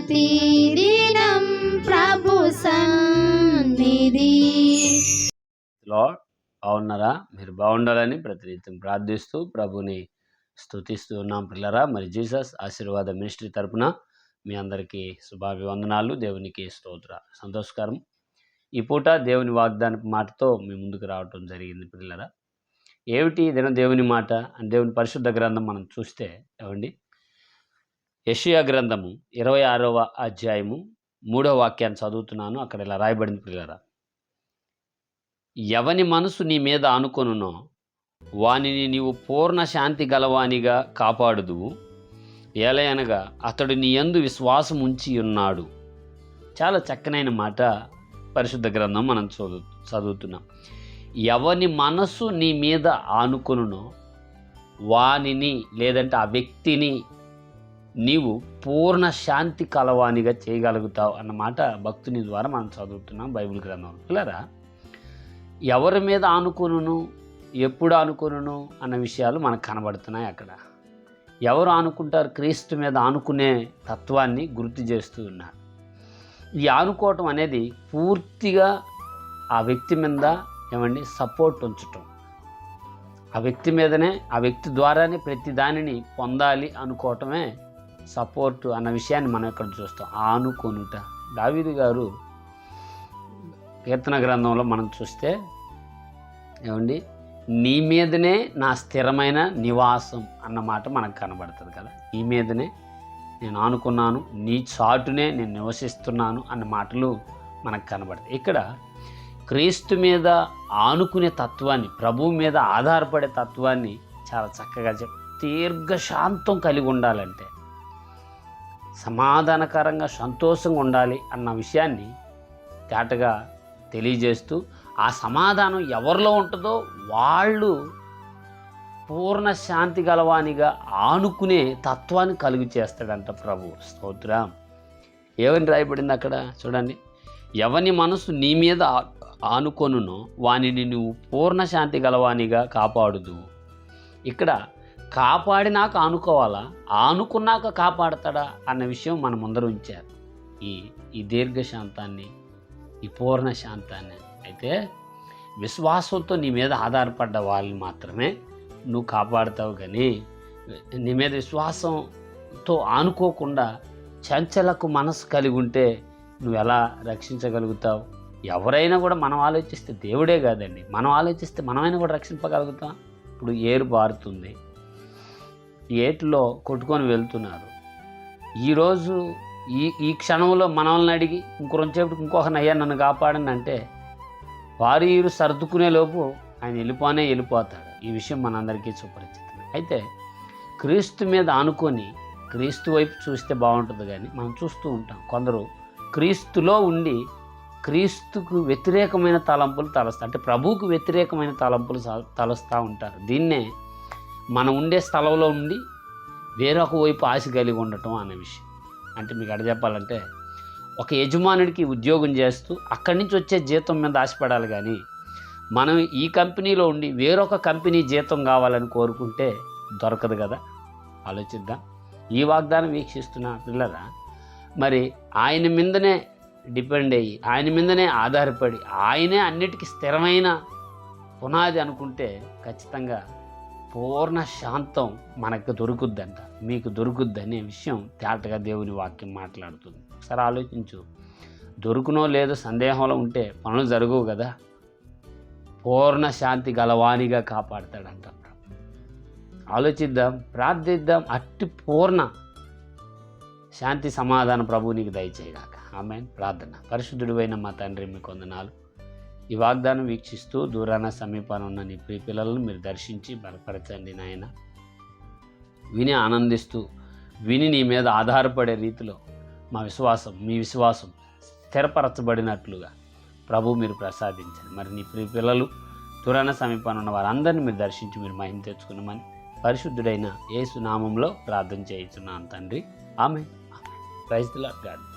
ప్రతిదినం ప్రభు సన్నిధి. లో బాగున్నారా? మీరు బాగుండాలని ప్రతినిత్యం ప్రార్థిస్తూ ప్రభుని స్తుతిస్తూ ఉన్నాం పిల్లరా. మరి జీసస్ ఆశీర్వాద మినిస్ట్రీ తరపున మీ అందరికీ శుభాభివందనాలు దేవునికి స్తోత్ర. సంతోషకరం. ఈ పూట దేవుని వాగ్దాన మాటతో మీ ముందుకు రావటం జరిగింది పిల్లరా. ఏమిటి దిన దేవుని మాట? అని దేవుని పరిశుద్ధ గ్రంథం మనం చూస్తే ఏమండి? యషియా గ్రంథము ఇరవై ఆరవ అధ్యాయము మూడవ వాక్యాన్ని చదువుతున్నాను. అక్కడ ఇలా రాయబడింది పిల్లరా ఎవని మనసు నీ మీద ఆనుకొనునో వానిని నీవు పూర్ణ శాంతి గలవానిగా కాపాడుదువు. ఏలయనగా అతడు నీ యందు విశ్వాసం ఉంచి ఉన్నాడు. చాలా చక్కనైన మాట పరిశుద్ధ గ్రంథం మనం చదువు చదువుతున్నాం. ఎవని మనసు నీ మీద ఆనుకొనునో వానిని లేదంటే ఆ వ్యక్తిని నీవు పూర్ణ శాంతి కలవానిగా చేయగలుగుతావు అన్నమాట భక్తుని ద్వారా మనం చదువుతున్నాం బైబిల్ గ్రంథం పిల్లరా ఎవరి మీద ఆనుకును ఎప్పుడు ఆనుకును అన్న విషయాలు మనకు కనబడుతున్నాయి అక్కడ. ఎవరు ఆనుకుంటారు? క్రీస్తు మీద ఆనుకునే తత్వాన్ని గుర్తు చేస్తూ ఉన్నారు. ఈ ఆనుకోవటం అనేది పూర్తిగా ఆ వ్యక్తి మీద ఏమండి సపోర్ట్ ఉంచటం. ఆ వ్యక్తి మీదనే ఆ వ్యక్తి ద్వారానే ప్రతి దానిని పొందాలి అనుకోవటమే సపోర్ట్ అన్న విషయాన్ని మనం ఇక్కడ చూస్తాం. ఆనుకొనుట. దావీదు గారు కీర్తన గ్రంథంలో మనం చూస్తే ఏమండి? నీ మీదనే నా స్థిరమైన నివాసం అన్నమాట మనకు కనబడుతుంది కదా. నీ మీదనే నేను ఆనుకున్నాను నీ చాటునే నేను నివసిస్తున్నాను అన్న మాటలు మనకు కనబడతాయి. ఇక్కడ క్రీస్తు మీద ఆనుకునే తత్వాన్ని ప్రభువు మీద ఆధారపడే తత్వాన్ని చాలా చక్కగా చెప్ దీర్ఘశాంతం కలిగి ఉండాలంటే సమాధానకరంగా సంతోషంగా ఉండాలి అన్న విషయాన్ని తేటగా తెలియజేస్తూ ఆ సమాధానం ఎవరిలో ఉంటుందో వాళ్ళు పూర్ణ శాంతి గలవానిగా ఆనుకునే తత్వాన్ని కలుగు చేస్తాడంట ప్రభు. స్తోత్రం. ఏమని రాయబడింది అక్కడ? చూడండి. ఎవని మనసు నీ మీద ఆనుకొనునో వానిని నువ్వు పూర్ణ శాంతి గలవానిగా కాపాడుదు ఇక్కడ కాపాడినాక ఆనుకోవాలా ఆనుకున్నాక కాపాడతాడా? అన్న విషయం మన ముందర ఉంచారు. ఈ ఈ దీర్ఘశాంతాన్ని ఈ పూర్ణ శాంతాన్ని అయితే విశ్వాసంతో నీ మీద ఆధారపడ్డ వాళ్ళని మాత్రమే నువ్వు కాపాడుతావు కానీ నీ మీద విశ్వాసంతో ఆనుకోకుండా చంచలకు మనసు కలిగి ఉంటే నువ్వు ఎలా రక్షించగలుగుతావు? ఎవరైనా కూడా మనం ఆలోచిస్తే దేవుడే కాదండి. మనం ఆలోచిస్తే మనమైనా కూడా రక్షింపగలుగుతాం. ఇప్పుడు ఏరు పారుతుంది. ఏటిలో కొట్టుకొని వెళ్తున్నారు. ఈరోజు ఈ ఈ క్షణంలో మనల్ని అడిగి ఇంకొంచేపటికి ఇంకొక అయ్యా నన్ను కాపాడండి అంటే వారు వీరు సర్దుకునే లోపు ఆయన వెళ్ళిపోనే వెళ్ళిపోతాడు. ఈ విషయం మనందరికీ సుపరిచితం అయితే క్రీస్తు మీద ఆనుకొని క్రీస్తు వైపు చూస్తే బాగుంటుంది కానీ మనం చూస్తూ ఉంటాం. కొందరు క్రీస్తులో ఉండి క్రీస్తుకు వ్యతిరేకమైన తలంపులు తలస్తా అంటే ప్రభువుకు వ్యతిరేకమైన తలంపులు తలస్తూ ఉంటారు. దీన్నే మనం ఉండే స్థలంలో ఉండి వేరొక వైపు ఆశ కలిగి ఉండటం అనే విషయం. అంటే మీకు అడ చెప్పాలంటే ఒక యజమానుడికి ఉద్యోగం చేస్తూ అక్కడి నుంచి వచ్చే జీతం మీద ఆశపడాలి కానీ మనం ఈ కంపెనీలో ఉండి వేరొక కంపెనీ జీతం కావాలని కోరుకుంటే దొరకదు కదా? ఆలోచిద్దాం. ఈ వాగ్దానం వీక్షిస్తున్న పిల్లరా మరి ఆయన మీదనే డిపెండ్ అయ్యి ఆయన మీదనే ఆధారపడి ఆయనే అన్నిటికీ స్థిరమైన పునాది అనుకుంటే ఖచ్చితంగా పూర్ణ శాంతం మనకు దొరుకుద్దంట. మీకు దొరుకుద్ది అనే విషయం తేటగా దేవుని వాక్యం మాట్లాడుతుంది. సరే ఆలోచించు. దొరుకునో లేదో సందేహంలో ఉంటే పనులు జరగవు కదా? పూర్ణ శాంతి గలవానిగా కాపాడతాడంట. ఆలోచిద్దాం ప్రార్థిద్దాం అట్టి పూర్ణ శాంతి సమాధాన ప్రభువు నీకు దయచేయగాక. ఆమె ప్రార్థన. పరిశుద్ధుడివైన మా తండ్రి మీ వందనాలు. ఈ వాగ్దానం వీక్షిస్తూ దూరాన సమీపాన ఉన్న నీ ప్రియ పిల్లలను మీరు దర్శించి బలపరచండి నాయన. విని ఆనందిస్తూ విని నీ మీద ఆధారపడే రీతిలో మా విశ్వాసం మీ విశ్వాసం స్థిరపరచబడినట్లుగా ప్రభు మీరు ప్రసాదించండి. మరి నీ ప్రియ పిల్లలు దూరాన సమీపాన ఉన్న వారందరినీ మీరు దర్శించి మీరు మహిమ తెచ్చుకున్నామని పరిశుద్ధుడైన ఏసునామంలో ప్రార్థన చేయించున్నాను తండ్రి. ఆమె ప్రైజ్ ది గాడ్.